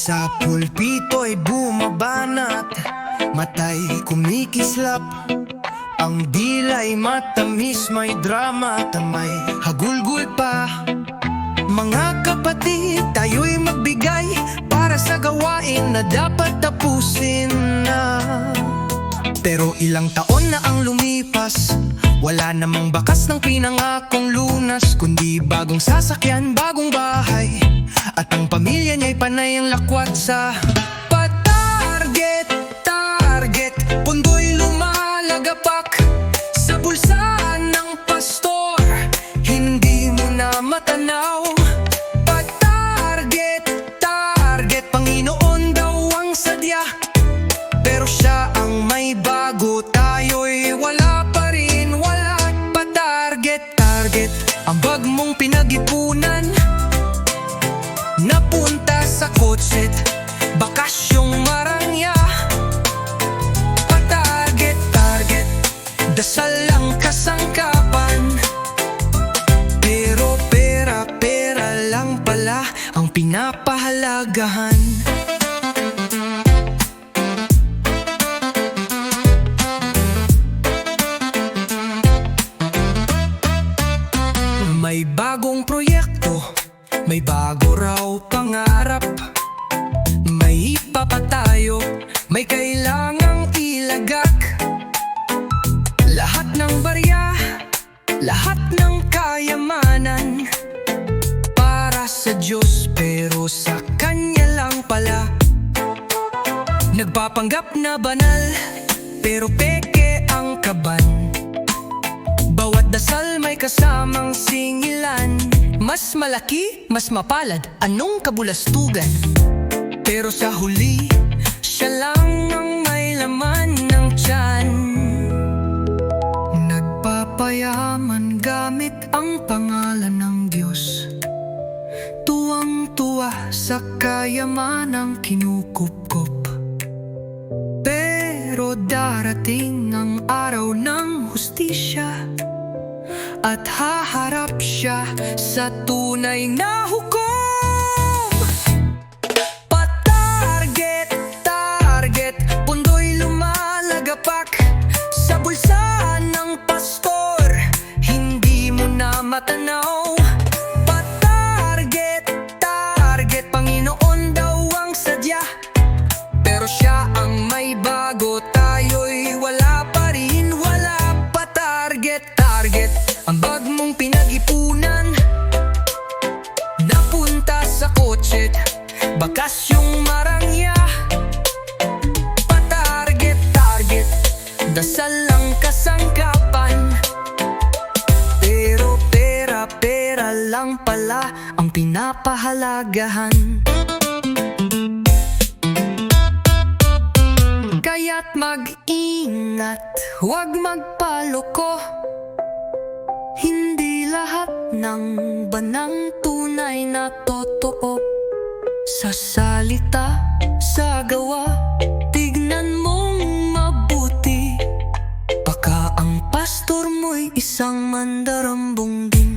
Sa pulpito'y bumabanat Matay kumikislap. Ang dilay matamis May drama at may hagulgul pa. Mga kapatid, tayo'y magbigay Para sa gawain na dapat tapusin na. Pero ilang taon na ang lumipas Wala namang bakas ng pinangakong lunas Kundi bagong sasakyan, bagong bahay At ang pamilya niya'y panay ang lakwat sa Patarget, target. Pundo'y lumalagapak Sa bulsa ng pastor. Hindi mo na matanaw. Patarget, target. Panginoon daw ang sadya. Pero siya ang may bago. Tayo'y wala pa rin. Wala pa target Target. Ang bag mong pinag-ipunan Napunta sa kotset Bakasyong marangya. Pa-target Target. Dasal lang kasangkapan. Pero pera Pera lang pala Ang pinapahalagahan may bago raw pangarap. May ipapatayo, may kailangang ilagak. Lahat ng barya, lahat ng kayamanan. Para sa Diyos pero sa Kanya lang pala. Nagpapanggap na banal, pero peke ang kaban. Bawat dasal may kasamang singilan Mas malaki, mas mapalad, anong kabulastugan? Pero sa huli, siya lang ang may laman ng tiyan. Nagpapayaman gamit ang pangalan ng Diyos. Tuwang-tuwa sa kayamanang kinukupkop Pero darating ang araw ng hustisya at haharap siya sa tunay na hukom target. Ang bag mong pinag-ipunan. Napunta sa kotse. Bakas yung marangya. Pa-target Target. Dasal lang kasangkapan. Pero pera Pera lang pala Ang pinapahalagahan. Kaya't mag-ingat, huwag magpaloko ng banang tunay na totoo. Sa salita, sa gawa, tignan mong mabuti. Baka ang pastor mo'y isang mandarambong di